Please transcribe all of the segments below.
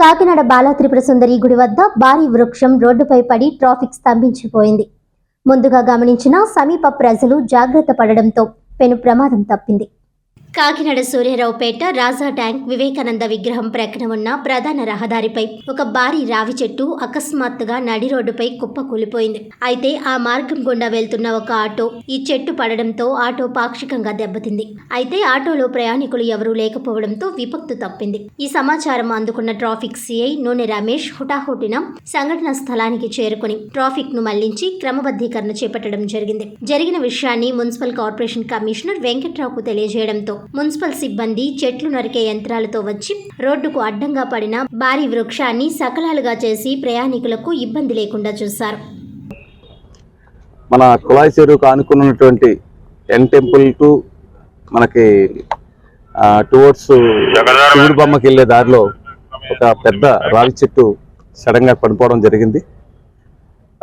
కాకినాడ బాలా త్రిపుర సుందరి గుడి వద్ద భారీ వృక్షం రోడ్డుపై పడి ట్రాఫిక్ స్తంభించిపోయింది. ముందుగా గమనించిన సమీప ప్రజలు జాగ్రత్త పడడంతో పెను ప్రమాదం తప్పింది. కాకినాడ సూర్యారావుపేట రాజా ట్యాంక్ వివేకానంద విగ్రహం ప్రక్కన ఉన్న ప్రధాన రహదారిపై ఒక భారీ రావి చెట్టు అకస్మాత్తుగా నడి రోడ్డుపై కుప్పకూలిపోయింది అయితే ఆ మార్గం గుండా వెళ్తున్న ఒక ఆటో ఈ చెట్టు పడడంతో ఆటో పాక్షికంగా దెబ్బతింది. అయితే ఆటోలో ప్రయాణికులు ఎవరూ లేకపోవడంతో విపత్తు తప్పింది. ఈ సమాచారం అందుకున్న ట్రాఫిక్ సిఐ నూనె రమేష్ హుటాహుటిన సంఘటన స్థలానికి చేరుకుని ట్రాఫిక్ను మళ్ళించి క్రమబద్ధీకరణ చేపట్టడం జరిగింది. జరిగిన విషయాన్ని మున్సిపల్ కార్పొరేషన్ కమిషనర్ వెంకట్రావుకు తెలియజేయడంతో మున్సిపల్ సిబ్బంది చెట్లు నరికే యంత్రాలతో వచ్చి రోడ్డుకు అడ్డంగా పడిన భారీ వృక్షాన్ని సకలాలుగా చేసి ప్రయాణికులకు ఇబ్బంది లేకుండా చూశారు. మన కుళాయి చెరువుకు ఆనుకున్నటువంటి ఎన్ టెంపుల్ టు మనకి టువర్డ్స్ శివుడు బొమ్మకి వెళ్ళే దారిలో ఒక పెద్ద రావి చెట్టు సడన్గా పడిపోవడం జరిగింది.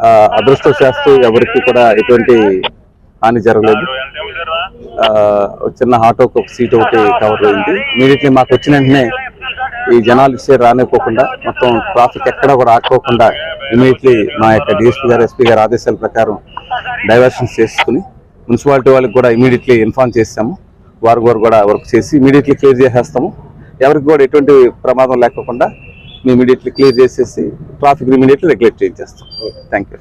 ఆ, అదృష్టవశాత్తు ఎవరికి కూడా ఎటువంటి హాని జరగలేదు. చిన్న ఆటోకి ఒక సీట్ ఒకటి కవర్ అయింది. ఇమీడియట్లీ మాకు వచ్చిన వెంటనే ఈ జనాలు ఇచ్చే రానివ్వకుండా మొత్తం ట్రాఫిక్ ఎక్కడ కూడా ఆడుకోకుండా ఇమీడియట్లీ మా యొక్క డిఎస్పీ గారు ఎస్పీ గారి ఆదేశాల ప్రకారం డైవర్షన్స్ చేసుకుని మున్సిపాలిటీ వాళ్ళకి కూడా ఇమీడియట్లీ ఇన్ఫార్మ్ చేస్తాము. వారు వారు కూడా వర్క్ చేసి ఇమీడియట్లీ క్లియర్ చేసేస్తాము. ఎవరికి కూడా ఎటువంటి ప్రమాదం లేకుండా మేము ఇమీడియట్లీ క్లియర్ చేసేసి traffic immediately regulate చేయించేస్తాం. Thank you